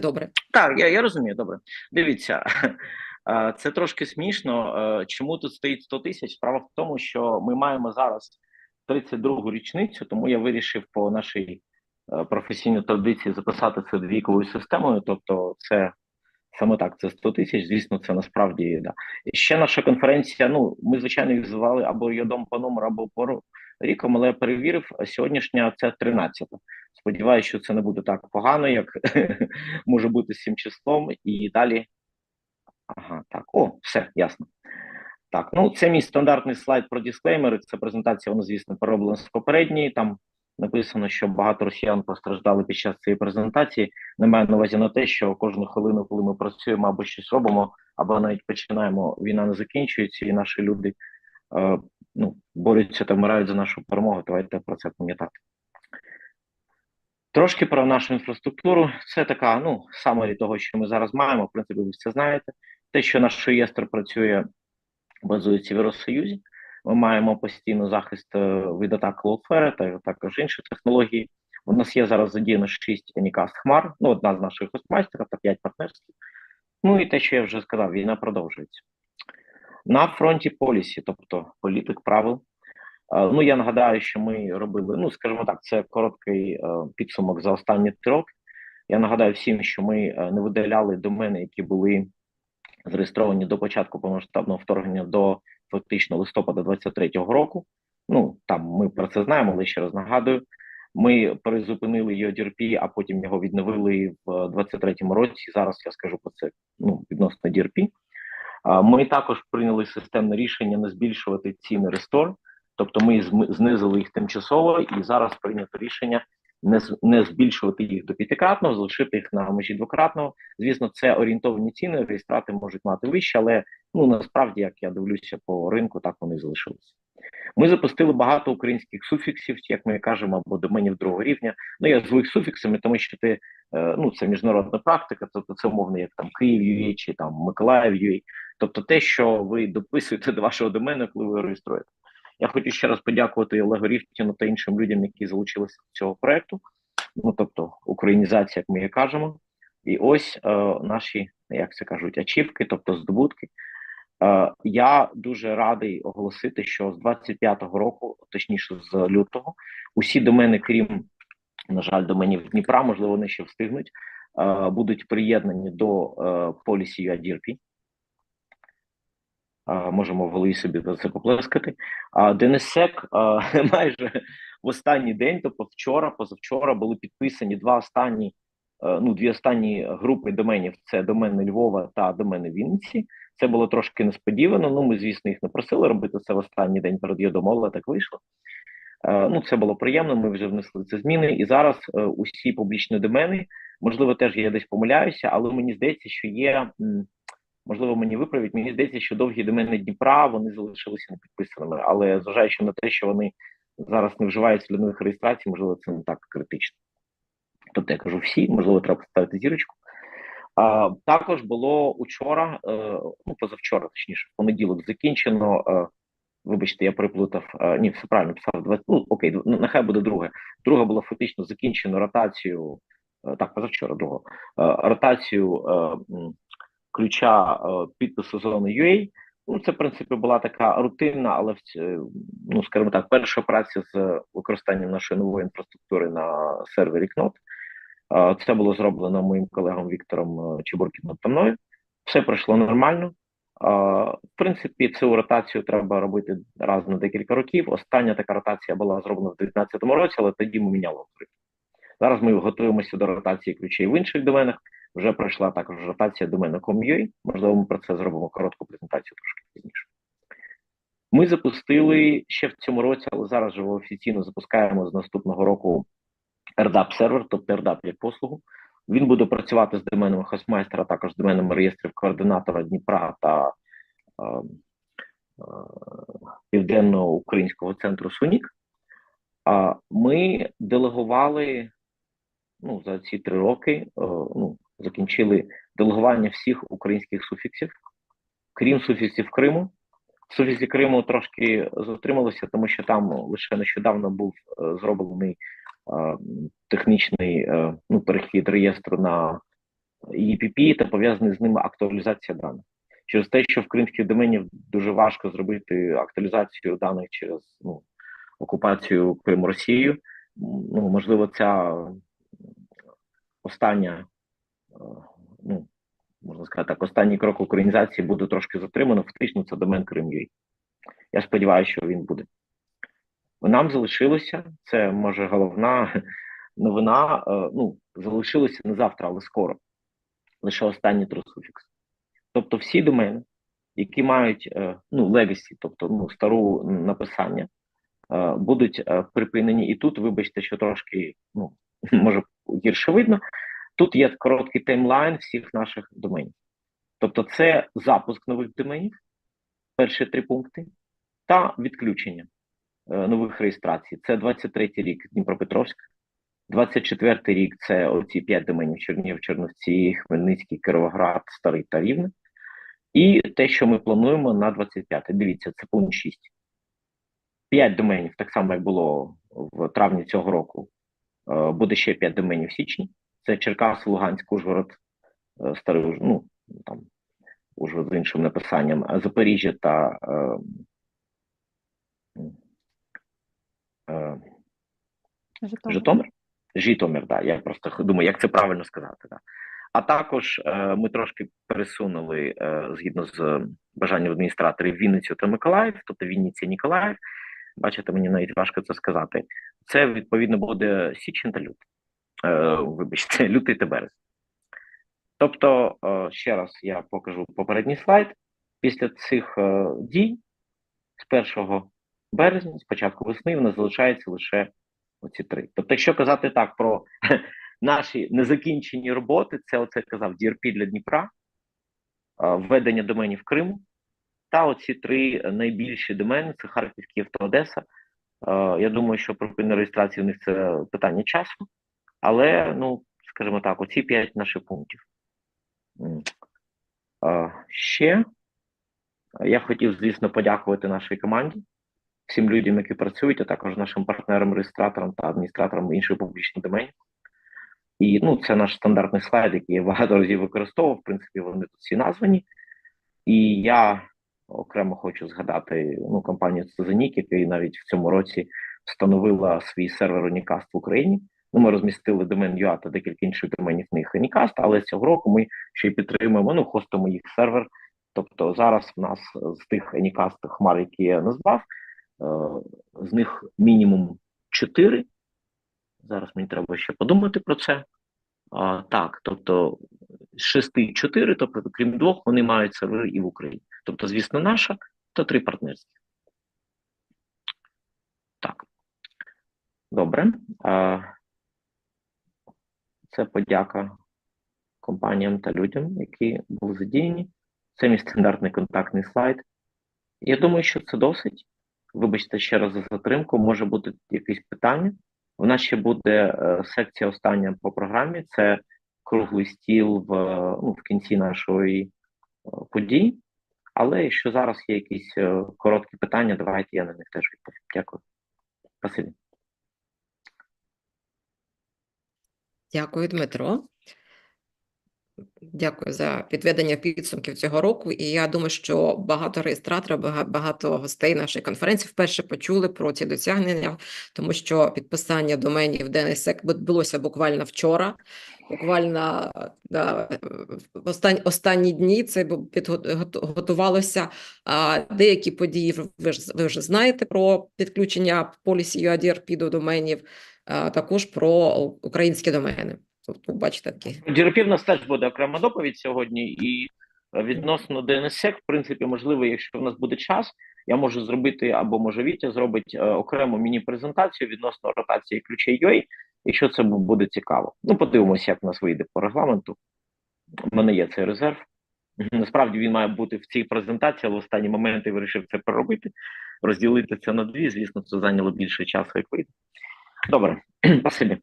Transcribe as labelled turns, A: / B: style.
A: добре.
B: Так, я, я розумію, добре. Дивіться, це трошки смішно. Чому тут стоїть 100 тисяч? Справа в тому, що ми маємо зараз 32-гу річницю, тому я вирішив по нашій професійній традиції записати це віковою системою. Тобто, це саме так, це 100 тисяч. Звісно, це насправді да. Ще наша конференція. Ну, ми звичайно їх звали або йодом по номеру, або по ріком, але я перевірив сьогоднішня це 13 Сподіваюся, що це не буде так погано, як може бути з цим числом, і далі. Ага, так, о, все, ясно. Так, ну це мій стандартний слайд про дисклеймери. Це презентація, вона, звісно, перероблена з попередньої. Там написано, що багато росіян постраждали під час цієї презентації. Не маю на увазі на те, що кожну хвилину, коли ми працюємо або щось робимо, або навіть починаємо, війна не закінчується, і наші люди е, ну, борються та вмирають за нашу перемогу. Давайте про це пам'ятати. Трошки про нашу інфраструктуру. Це така, ну, самері того, що ми зараз маємо, в принципі, ви все знаєте. Те, що наш реєстр працює, базується в Євросоюзі. Ми маємо постійно захист е, від атак Cloudflare та також інші технології. У нас є зараз задіяно 6 Anycast хмар, ну, одна з наших хостмайстерів та 5 партнерських. Ну і те, що я вже сказав, війна продовжується. На фронті полісі, тобто політик правил. Е, Ну, я нагадаю, що ми робили, ну, скажімо так, це короткий е, підсумок за останні три роки. Я нагадаю всім, що ми не видаляли домени, які були зареєстровані до початку повномасштабного вторгнення до фактично листопада 23-го року. Ну, там ми про це знаємо, але ще раз нагадую. Ми перезупинили UDRP, а потім його відновили в 23-му році. Зараз я скажу про це ну, відносно DRP. Ми також прийняли системне рішення не збільшувати ціни рестор. Тобто ми знизили їх тимчасово, і зараз прийнято рішення не не збільшувати їх до п'ятикратного, залишити їх на межі двократного. Звісно, це орієнтовні ціни. Реєстрати можуть мати вище, але ну насправді, як я дивлюся по ринку, так вони залишилися. Ми запустили багато українських суфіксів, як ми кажемо, або доменів другого рівня. Ну я звик суфіксами, тому що ти е, ну це міжнародна практика, тобто це умовно, як там Київ UA чи там Миколаїв UA. тобто те, що ви дописуєте до вашого домену, коли ви реєструєте. Я хочу ще раз подякувати Олегу Рівтіну та іншим людям, які залучилися до цього проекту. Ну тобто українізація, як ми її кажемо, і ось е, наші, як це кажуть, ачівки, тобто здобутки. Е, я дуже радий оголосити, що з 25-го року, точніше з лютого, усі домени, крім на жаль, доменів Дніпра, можливо, вони ще встигнуть, е, будуть приєднані до е, полісі UADRP можемо в голові собі це поплескати. А ДНСЕК майже в останній день, тобто вчора, позавчора, були підписані два останні, е, ну дві останні групи доменів: це домени Львова та домени Вінниці. Це було трошки несподівано. Ну ми, звісно, їх не просили робити це в останній день перед йодом, але так вийшло. Е, ну, це було приємно. Ми вже внесли ці зміни, і зараз е, усі публічні домени, можливо, теж я десь помиляюся, але мені здається, що є можливо, мені виправить. Мені здається, що довгі домени Дніпра вони залишилися непідписаними, але зважаючи на те, що вони зараз не вживаються для нових реєстрацій, можливо, це не так критично. Тобто я кажу всі, можливо, треба поставити зірочку. А, Також було учора, е, ну позавчора, точніше, в понеділок закінчено. Е, вибачте, я приплутав. Е, ні, все правильно писав 20, Ну окей, нехай буде друге. Друге було фактично закінчено ротацію. Так, позавчора другого ротацію ключа е, підпису зони UA. Ну, це в принципі була така рутинна, але ну скажімо так, перша праця з використанням нашої нової інфраструктури на сервері Knot. Е, це було зроблено моїм колегом Віктором е, Чебуркіном та мною. Все пройшло нормально. В принципі, цю ротацію треба робити раз на декілька років. Остання така ротація була зроблена в 2019 році, але тоді ми міняли. Зараз ми готуємося до ротації ключей в інших доменах. Вже пройшла також ротація домену Com.ua, Можливо, ми про це зробимо коротку презентацію трошки пізніше. Ми запустили ще в цьому році, але зараз вже офіційно запускаємо з наступного року RDAP сервер, тобто RDAP як послугу. Він буде працювати з доменами хостмайстера, також з доменами реєстрів координатора Дніпра та е, е, Південно-Українського центру СУНІК. А ми делегували ну, за ці три роки. Е, ну, закінчили делегування всіх українських суфіксів, крім суфіксів Криму. Суфіксі Криму трошки затрималося, тому що там лише нещодавно був е, зроблений е, технічний е, ну, перехід реєстру на EPP та пов'язані з ними актуалізація даних. Через те, що в кримських доменів дуже важко зробити актуалізацію даних через ну, окупацію Криму Росією. Ну, можливо, ця остання, ну, можна сказати так, останній крок українізації буде трошки затримано. Фактично, це домен Крим.ua. Я сподіваюся, що він буде. Нам залишилося, це може головна новина. е, Ну, залишилося не завтра, але скоро. Лише останній трусуфікс. Тобто, всі домени, які мають е, ну, легасі, тобто ну, стару написання, е, будуть е, припинені. І тут, вибачте, що трошки ну, може гірше видно. Тут є короткий таймлайн всіх наших доменів. Тобто, це запуск нових доменів, перші три пункти, та відключення е, нових реєстрацій. Це 23-й рік Дніпропетровськ, 24-й рік це оці 5 доменів Чернігів, Черновці, Хмельницький, Кировоград, Старий та Рівне. І те, що ми плануємо на 25-й. Дивіться, це пункт 6. 5 доменів, так само, як було в травні цього року. е, Буде ще 5 доменів в січні. Це Черкаси, Луганськ, Ужгород, е, Старий ну, там, Ужгород з іншим написанням, а Запоріжжя та е, е,
A: Житомир.
B: Житомир? Житомир, да. Я просто думаю, як це правильно сказати. Да. А також е, ми трошки пересунули е, згідно з е, бажанням адміністраторів Вінницю та Миколаїв, тобто Вінниця і Ніколаїв. Бачите, мені навіть важко це сказати. Це відповідно буде січень та лютий. Е, вибачте, лютий та березень. Тобто, е, ще раз я покажу попередній слайд. Після цих е, дій з 1 березня, з початку весни, в нас залишається лише оці три. Тобто, якщо казати так про наші незакінчені роботи, це оце казав DRP для Дніпра, введення доменів Криму, та оці три найбільші домени це Харків, Київ та Одеса. Я думаю, що припинення реєстрації у них це питання часу, але, ну, скажімо так, оці п'ять наших пунктів. Ще я хотів, звісно, подякувати нашій команді, всім людям, які працюють, а також нашим партнерам, реєстраторам та адміністраторам інших публічних доменів. І ну, це наш стандартний слайд, який я багато разів використовував. В принципі, вони тут всі названі. І я окремо хочу згадати ну, компанію Цезанік, який навіть в цьому році встановила свій сервер Unicast в Україні. Ну, ми розмістили домен UA та декілька інших доменів в них Unicast, але цього року ми ще й підтримуємо, ну, хостимо їх сервер. Тобто зараз в нас з тих Unicast хмар, які я назвав, е, з них мінімум 4. Зараз мені треба ще подумати про це. А, так, тобто з шести чотири, тобто, крім двох, вони мають сервери і в Україні. Тобто, звісно, наша, то три партнерські. Так. Добре. А, це подяка компаніям та людям, які були задіяні. Це мій стандартний контактний слайд. Я думаю, що це досить. Вибачте ще раз за затримку, може бути якісь питання. У нас ще буде е, секція остання по програмі. Це круглий стіл в, ну, в кінці нашої е, події. Але якщо зараз є якісь е, короткі питання, давайте я на них теж відповім. Дякую. Спасибі.
C: Дякую, Дмитро. Дякую за підведення підсумків цього року. І я думаю, що багато реєстраторів, багато гостей нашої конференції вперше почули про ці досягнення, тому що підписання доменів DNSSEC відбулося буквально вчора. Буквально да, в останні, останні дні це готувалося. А деякі події ви ж ви вже знаєте про підключення полісі UADRP до доменів, також про українські домени. Тобто, бачите, такі
B: DRP в нас теж буде окрема доповідь сьогодні, і відносно DNSSEC, в принципі, можливо, якщо в нас буде час, я можу зробити або може Вітя зробить е, окрему міні-презентацію відносно ротації ключей UA, якщо це буде цікаво. Ну, подивимося, як в нас вийде по регламенту. У мене є цей резерв. Насправді він має бути в цій презентації, але в останній момент я вирішив це переробити, розділити це на дві. Звісно, це зайняло більше часу, як вийде. Dobre, po.